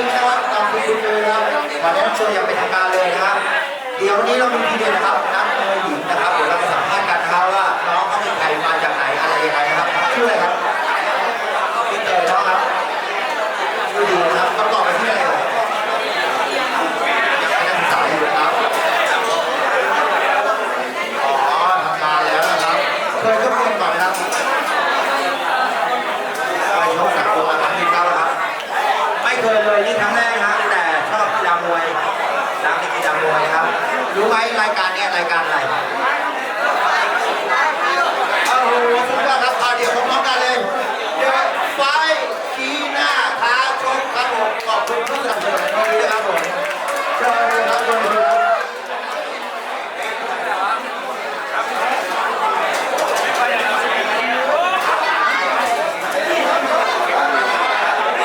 นี้นะครับตามคุณครูครับขอแนะนำตัวอย่างเป็นทางการเลยนะครับ เดี๋ยววันนี้เรามีทีเด็ดนะครับนักมวยหญิงนะครับเดี๋ยวเราจะ ไหมรายการเนี้ยรายการอะไรโอ้โหสุดยอดครับเอาเดี๋ยวพร้อมๆกันเลยเดี๋ยวไฟกีหน้าท้าชกครับผมขอบคุณผู้สนับสนุนในวันนี้นะครับผมเชิญเลยครับเชิญเลยครับ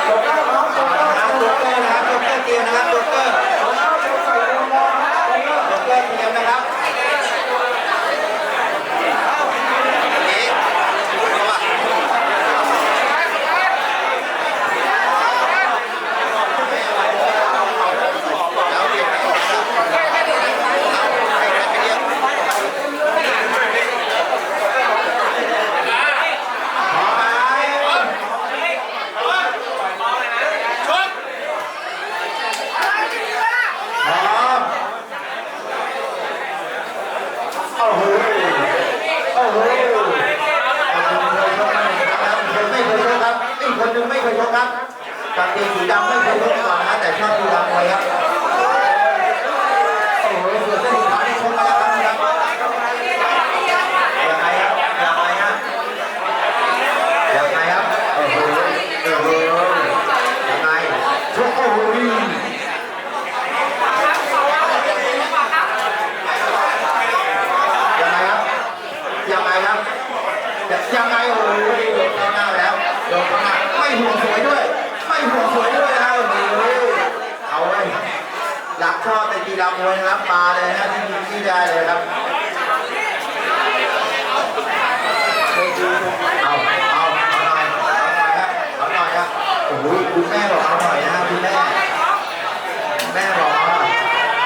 โจ๊กเกอร์ครับโจ๊กเกอร์นะครับโจ๊กเกอร์นะครับโจ๊กเกอร์เตรียมนะครับโจ๊กเกอร์โจ๊กเกอร์เตรียมนะครับนี่เอาว่ะแล้วเตรียมนะครับให้ใครไปเรียกพร้อมไหม พร้อมโอ้โหโอ้โหคนไม่เคยชกครับอีกค นึงไม่เคยชกครับกางเกงสีดำไม่เคยชกมาก่อนนะแต่ชอบดูดำไวยครับโอ้โหส่วนเสื้อสีขาวนี่ชกมาแล้วครับยังไงครับยังไงฮะยังไงครับโอ้โหโอ้โหยังไงชกโอ้โห ยังไงครับ ยังไงครับ ยังไงโอ้ยโดนเข้าหน้าแล้วโดนเข้าหน้าไม่ห่วงสวยด้วย ไม่ห่วงสวยด้วยนะโอ้โหเอาไว้ยรั กีฬามวยนะครับมาเลยนะที่มีที่ได้เลยครับเอาเอาเอาหน่อยเอาหน่อยครับเอาหน่อยครับโอ้โหคุณแม่บอกเอาหน่อยนะคุณแม่แม่บอกเอาหน่อย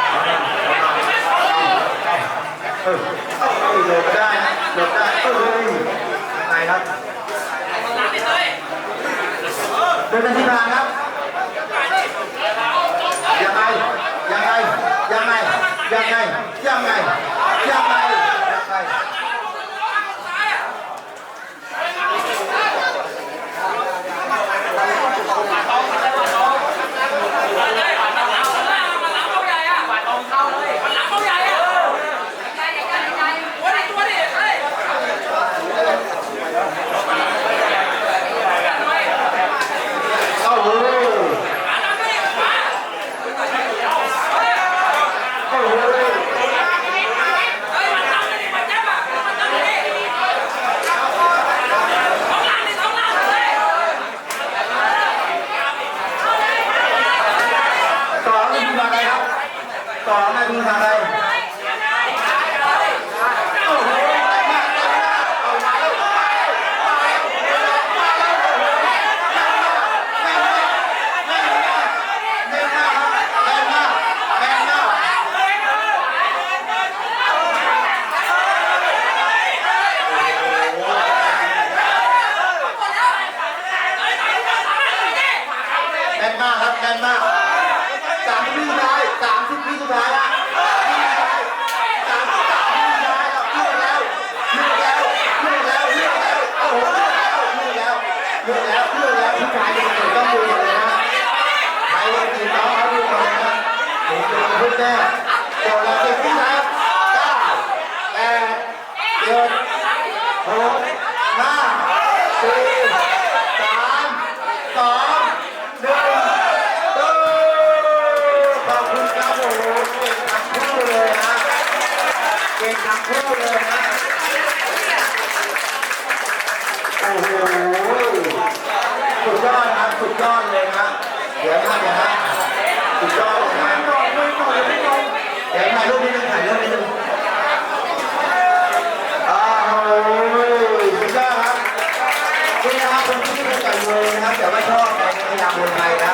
เอาหน่อยเออเออหลบได้นะหลบได้เอ้ยยังไงครับเดินไปที่ทางครับยังไงยังไงยังไงยังไงยังไงยังไงยังไงเอ้าโหโอ้โหต่อหน้าที่ทางใดครับต่อหน้าที่ทางใดโอ้โหแรงมากแรงมากเอามาแล้วมาแล้วมาแล้วมาแล้วโอ้โหแรงมากแรงมากแรงมากแรงมากครับแรงมากแรงมากแรง มากครับแรงมากสามสิบวิสุดท้ายสามสิบวิสุดท้ายละสามสิบสามวิสุดท้ายแล้วเลือกแล้วเลือกแล้วเลือกแล้วเลือกแล้วโอ้โหเลือกแล้วเลือกแล้วเลือกแล้วเลือกแล้วผู้ชายจะตื่นต้องดูเลยนะใครจะตื่นน้องเขาดูเลยนะหนูดูพุ่งแน่เดี๋ยวเราจะขึ้นแล้วเก้าแปดเจ็ดหกห้าสี่สามสองหนึ่งตู้ขอบคุณครับโอ้โหเก่งทั้งคู่เลยฮะเก่ง ทั้งคู่เลยฮะโอ้โหสุดยอดครับสุดยอดเลยฮะเดี๋ยวนะเดี๋ยนะสุดยอดเลยฮะเดี๋ยวถ่ายรูปนิดนึงถ่ายรูปนิดนึงอ้าวสุดยอดครับนี่นะครับคนที่ไม่เคยต่อยมวยนะครับแต่ว่าชอบในกีฬามวยไทยนะ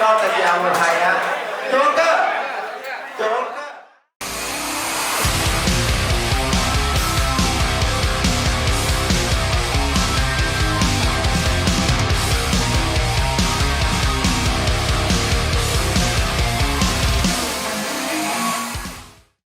ชอบในกีฬามวยไทยนะ